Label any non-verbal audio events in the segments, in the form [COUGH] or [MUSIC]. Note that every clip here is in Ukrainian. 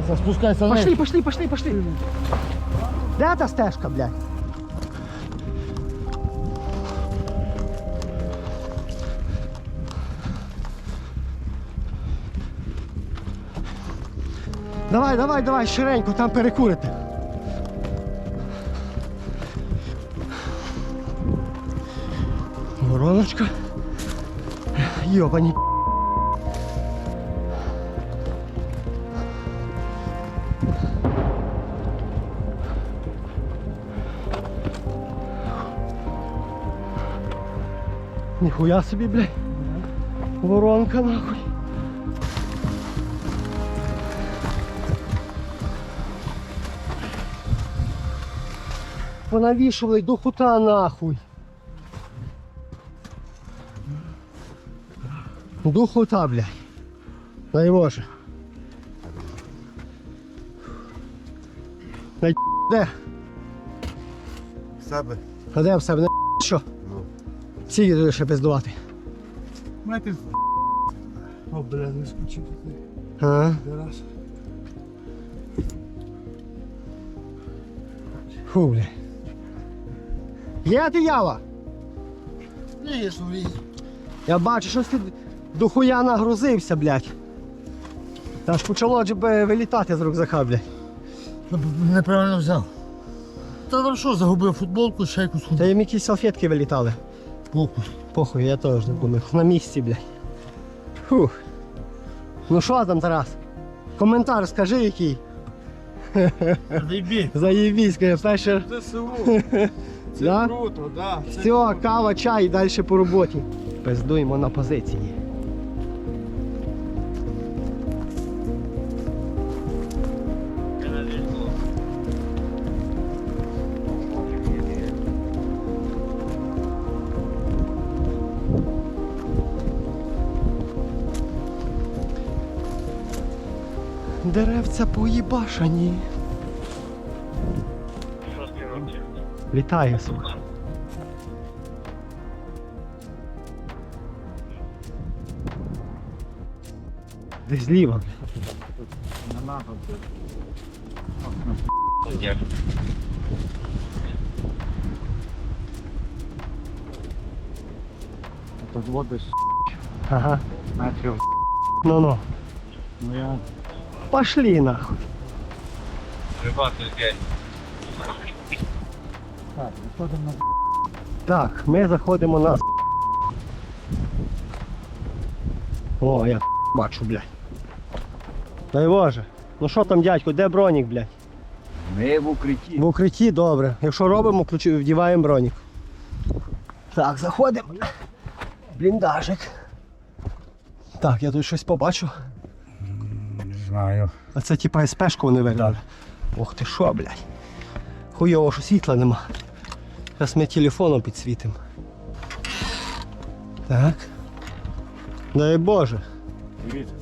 Спускайся, спускайся Пошли, вниз. пошли, пошли, пошли. Де та стежка, блядь? Давай, давай, давай, ширенько, там перекурити. Вороночка. Йобані. Ніхуя собі, блядь. Воронка нахуй. Понавішували до хута нахуй. До хута, блядь. Дай Боже. На де? Себе. А де в себе? На що? Ну. Скільки туди ще пиздувати? Метр. О, бля, не скучив. А? Раз. Фу, бля. Є ти ява? Ні, смотри. Я бачу, що ти до хуя нагрузився, блядь. Та ж почало ж вилітати з рюкзака, блядь. Неправильно взяв. Та там що, загубив футболку, ще якусь Та їм якісь салфетки вилітали. Футболку. Похуй, я теж не думаю. На місці, блядь. Фух. Ну що там, Тарас? Коментар скажи який. Заебись. Заєбісь, каже, перше. ЗСУ. Це Да? круто, да. Все, кава, чай, далі по роботі. Пиздуємо на позиції. Деревця поїбашані. Літає, сука. Десь зліва. Тут води Ага. метрів. Ну-ну. Ну я. Пошли нахуй. Так, виходимо на Так, ми заходимо на. О, я бачу, блядь. Дай Боже. Ну що там, дядько, де бронік, блядь? Ми в укритті. В укритті добре. Якщо робимо, ключі, вдіваємо бронік. Так, заходимо. Бліндажик. Так, я тут щось побачу. Знаю. А це типа СПшку вони вигнали. Ох ти що, блядь. Хуйово, що світла нема. Зараз ми телефоном підсвітимо. Так. Дай Боже. Дивіться.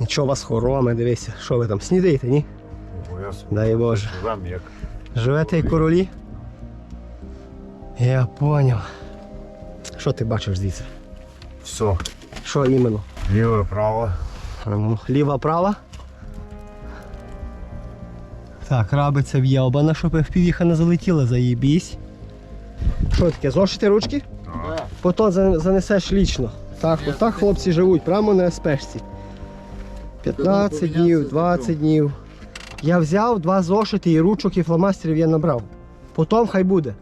Нічого вас хороми, дивися. Що ви там снідаєте, ні? Бо Дай Боже. живем як. Живете як королі? Я поняв. Що ти бачиш звідси? Все. Що іменно? Ліве, право. Ну, Ліва, права. Так, рабиця в'єбана, щоб FPV не залетіла, заїбісь. Що таке, зошити ручки? Так. Потім занесеш лічно. Так, отак хлопці живуть, прямо на спешці. 15 днів, 20 днів. Я взяв два зошити і ручок і фломастерів я набрав. Потім хай буде.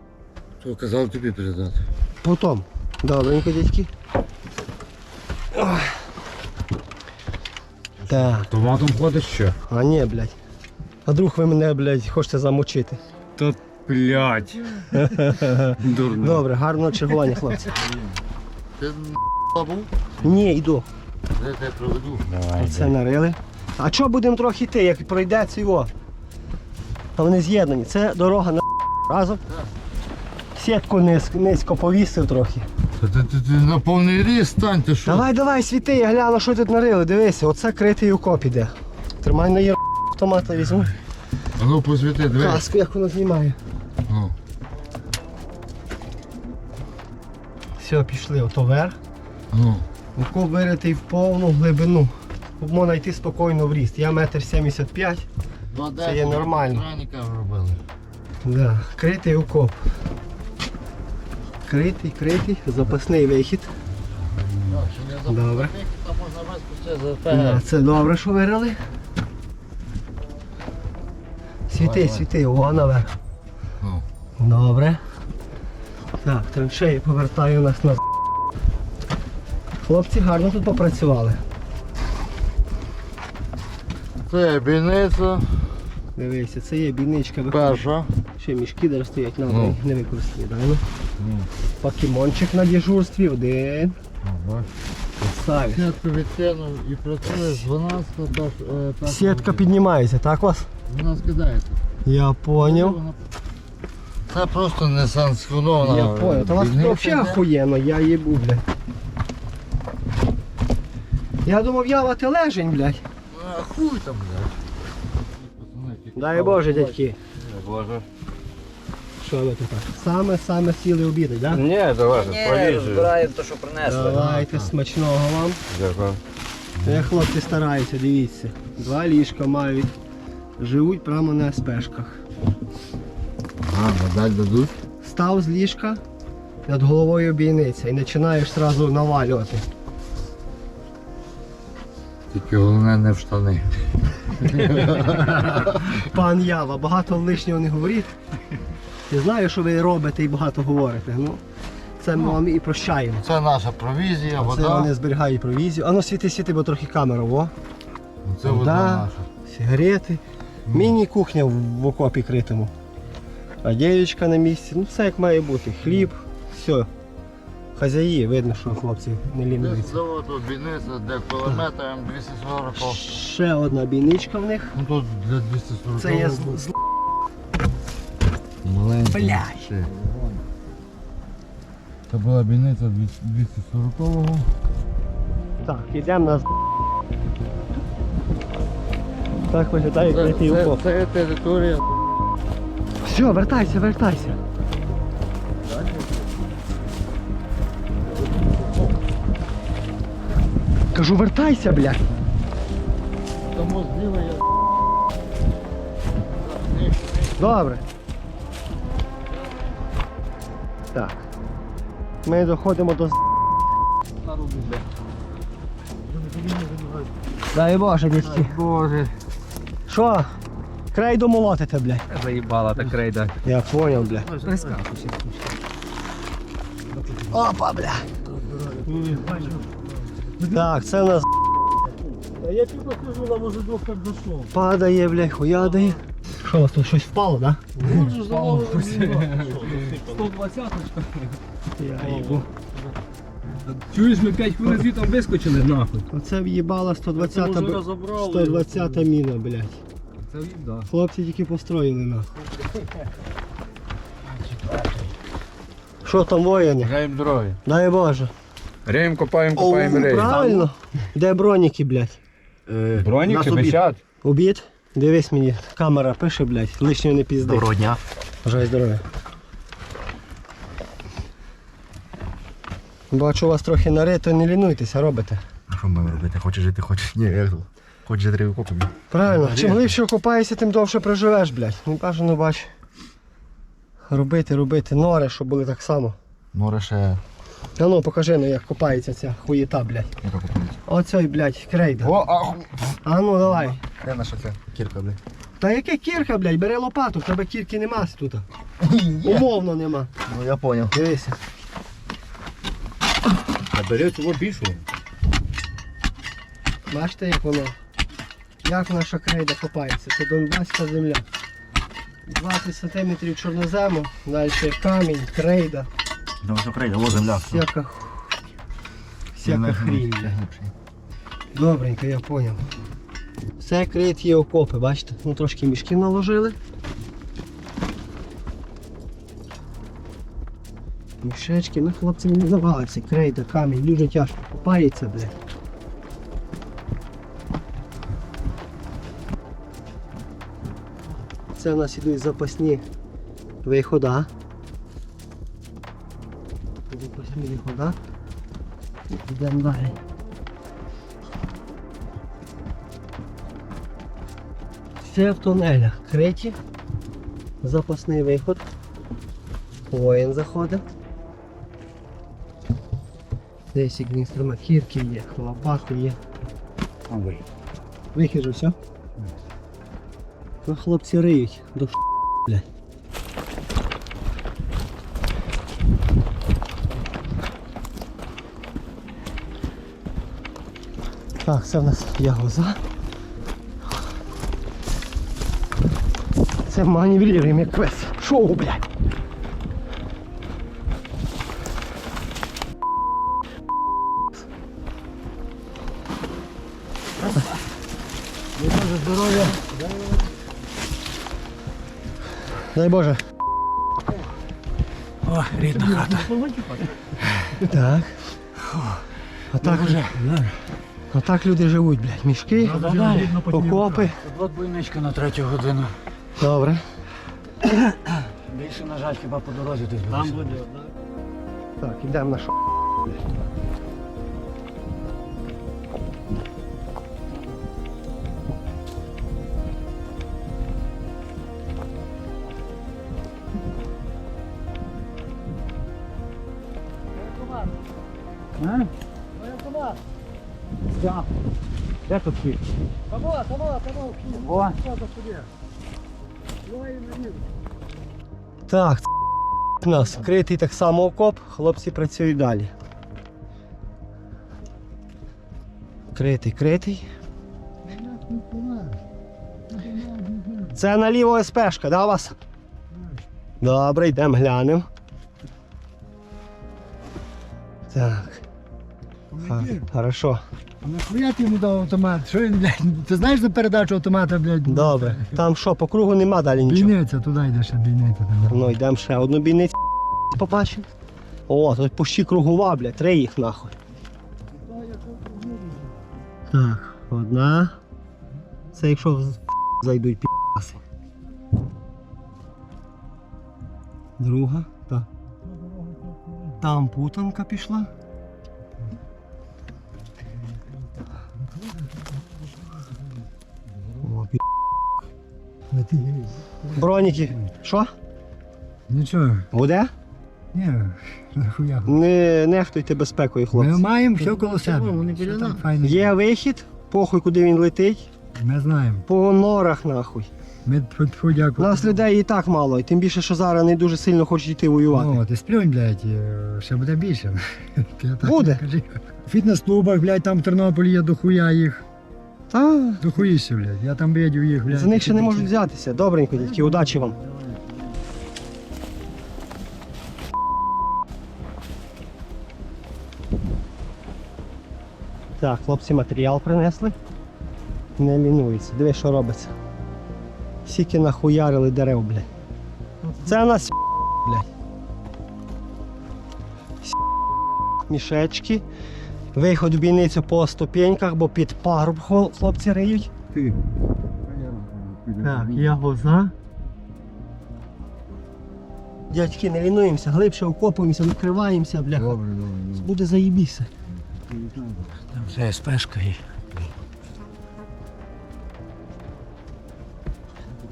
Що казав тобі передати? Потім. Добренько, дядьки. Так. Автоматом ходиш ще? А ні, блядь. А друг ви мене, блядь, хочете замочити. Та блядь. [LAUGHS] Дурно. Добре, гарного чергування, хлопці. Ти був? Ні, йду. Де тебе проведу? Давай. Оце нарили. А чого будемо трохи йти, як пройде його? А вони з'єднані. Це дорога на разом. Сітку низько повісив трохи. Та ти, ти, ти на повний ріст стань, ти що? Давай, давай, світи, я гляну, що тут нарили. Дивися, оце критий окоп іде. Тримай на є автомата візьму. А ну посвіти, диви. Каску, як воно знімає. Ну. Все, пішли, ото вверх. Ну. Окоп виритий в повну глибину. можна йти спокійно в ріст. Я метр 75. Це є нормально. Краніка робили. Да. Критий окоп. Критий, критий, запасний вихід. Добре. Да, це добре, що вирили. Світи, світи, о, наверх. Ну. Добре. Так, траншеї повертаю нас на. Хлопці гарно тут попрацювали. Це бійниця Дивися, це є бійничка, перша. Ще мішки де стоять на Ну. не використані, да? Ну? Покемончик на дежурстві, один. Ставиш. Сітку відкинув і працює з 12 до е, Сітка піднімається, так у вас? Вона скидається. Я поняв. Це просто не санкціонована. Я понял. Та у вас взагалі охуєнно, я їбу, блядь. Я думав, явати лежень, блядь. А хуй там, блядь. Дай Боже, дядьки. Дай Боже. Що ви тут? так? Саме саме сіли обідати, так? Да? Ні, давай, Ні, поліжу. розбираємо те, що принесли. Давайте смачного вам. Дякую. Е, хлопці стараються, дивіться. Два ліжка мають. Живуть прямо на СПшках. А, медаль дадуть? Став з ліжка над головою бійниця і починаєш одразу навалювати. Тільки головне не в штани. Пан Ява, багато лишнього не говоріть. Я знаю, що ви робите і багато говорите. Ну, це ми вам і прощаємо. Це наша провізія, Це вода. вони зберігають провізію. А ну світи, світи, бо трохи камера, во. Це вода. вода наша. Сигарети. Міні-кухня в, в окопі критому. А дієчка на місці. Ну все як має бути. Хліб, все. Хазяї, видно, що хлопці не Десь лінуються. заводу бійниця, де кулемета М240. Ще одна бійничка в них. Ну тут для 240. Це є з, з... Маленький. Блядь. Це була бійниця 240-го. Так, йдемо на з- Так виглядає критий Це, окоп. це територія. Все, вертайся, вертайся. Кажу, вертайся, блядь. Тому зліва є. Добре. Ми доходимо до. з- Дай Боже, дітки. Боже. Що? Крейду молотите, блядь. Заїбала та крейда. Я понял, бля. Опа, бля. Так, це у нас Я тільки скажу, нам уже двох як дійшов. падає, бля, хуядає. Що у вас тут щось впало, да? Може заловили. 120 Я їбу. Чуєш, ми 5 хвилин звітом вискочили нахуй. Оце в'їбала 120 Це вже б- розібрали. 120 міна, блядь. Це їбда. Хлопці тільки построїли нахуй. Що там воїни? Граємо дороги. Дай Боже. Реєм копаємо, копаємо рейм. правильно. Де броніки, блядь? Броніки висять. Обід? Дивись мені, камера пише, блядь, лишнього не пізди. Доброго дня. Бажаю здоров'я. Бачу, у вас трохи нарито, не лінуйтеся, робите. А що маємо робити? Хочеш жити, хочеш. Ні, як тут? Хочеш жити в окопі? Правильно, чим глибше окопаєшся, тим довше проживеш, блядь. Ну бажано бач. Робити, робити. Нори, щоб були так само. Море ще А ну покажи ну, як копається ця хуєта, блядь. яка купується. Оцей, блядь, крейда. О, а, А ну давай. де наша ця кірка, блядь? Та яке кірка, блядь, бери лопату, в тебе кірки нема тут. Умовно нема. Ну я понял. Дивися. А бери цього більшу. Бачите, як воно? Як наша крейда копається? Це Донбаська земля. 20 см чорнозему, далі камінь, крейда, Ну, все крейда, о, земля. всяка, всяка хрінь. Добренько, я зрозумів. Все крейд є окопи, бачите? Ну трошки мішків наложили. Мішечки, ну хлопці не здавалися, крейда, камінь, дуже тяжко копається, бля. Це у нас ідуть запасні вихода. Запасні вихода. Йдемо далі. Це в тунелях. Криті. Запасний виход. Воїн заходить. Десь інструмент. Кірки є, лопати є. Вихід же все? Ну, хлопці риють до ш... блядь. Так, це в нас ягоза. Це маневріруємо як квест. Шоу, блядь. Боже здоров'я. Дай Боже. О, рідна хата. Так. А Отак, отак люди живуть, блядь. Мішки, окопи. От бойничка на третю годину. Добре. Більше, на жаль, хіба по дорозі десь Там буде. Так, ідемо на що. Де тут хід? О, Так, це у нас критий так само окоп, хлопці працюють далі. Критий, критий. Це наліво СПшка, да, у вас? Добре, йдемо глянемо. Так. Ха- Хорошо. а нахуя ти йому дав автомат? Що він, блядь, ти знаєш за передачу автомата, блядь? Добре. Там що, по кругу нема далі нічого. Бійниця, туди йде ще бійниця. там. Ну, йдемо ще одну бійницю побачимо. О, тут пущі кругова, блядь, три їх нахуй. Так, одна. Це якщо в- зайдуть пі***аси. Друга, так. Там путанка пішла. Броніки. Що? Нічого, Буде? ні, нахуя. Не нехтуйте безпекою, хлопці. Ми маємо все коло себе. там. Є вихід, похуй, куди він летить. Ми знаємо. По норах нахуй. Ми тьфу-тьфу, дякую. Нас людей і так мало, і тим більше, що зараз не дуже сильно хочуть йти воювати. О, ти сплюнь, блядь, е, ще буде більше. [LAUGHS] Я так Буде. В фітнес-клубах, блядь, там в Тернополі є дохуя їх. Та Дохуїще, блядь. Я там видів їх, блядь. за них ще не можуть взятися. Добренько, дядьки, удачі вам. Так, хлопці матеріал принесли. Не лінуються. Диви, що робиться. Сіки нахуярили дерев, блядь. Це у нас блядь. Мішечки. Виход в бійницю по ступеньках, бо під пагруб хло- хлопці риють. Так, ягоза. Дядьки, не лінуємося, глибше окопуємося, накриваємося, бляха. Добре, добре. Буде заїбіся. Там все спешка є.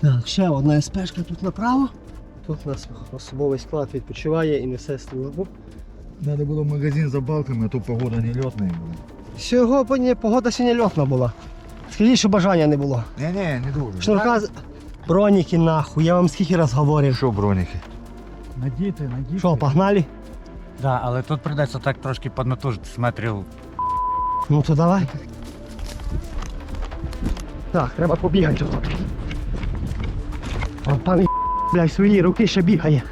Так, ще одна СПшка тут направо. Тут у нас особовий склад відпочиває і несе службу. Надо было в магазин за балками, а то погода нелетная была. Сьогодні погода сьогодні льотна була. Скажіть, що бажання не було. Не-не, не дуже. Шнурка з- броніки нахуй, я вам скільки раз говорив. Що броніки? Надіти, надіти. Що, погнали? Да, але тут прийдеться так трошки поднатужитись метрів. Ну то давай. Так, треба побігати тут. А пан блядь, свої руки ще бігає.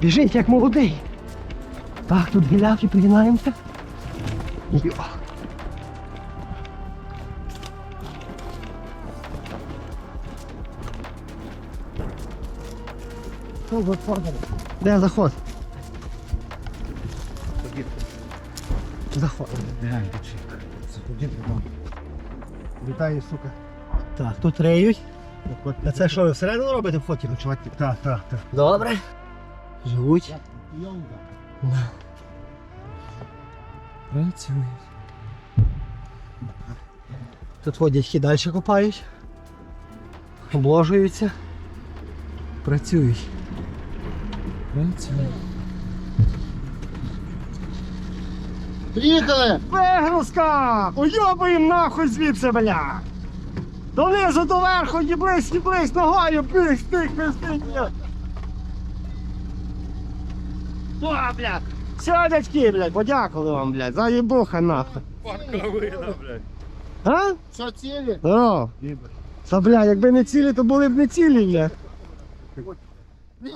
Біжить як молодий. Так, тут гілявки пригинаємося. Йо. Де заход? Заход. Вітаю, сука. Так, тут риють. А це що, ви всередину робите в фоті? Так, так, так. Добре. Живуть. Да. Працюють. Тут от дядьки далі копають. обложуються, працюють. Працюють. Приїхали! Вигрузка! Уйобуєм нахуй звідси, бля! Донизу до верху, їблись, їблись, ногою, пих, стик, пих, бля! О, бля! Все, дядьки, блядь, подякували вам, блядь, заєбуха нахуй. А? Що цілі? О, Та, бля, якби не цілі, то були б не цілі, бля. Ні.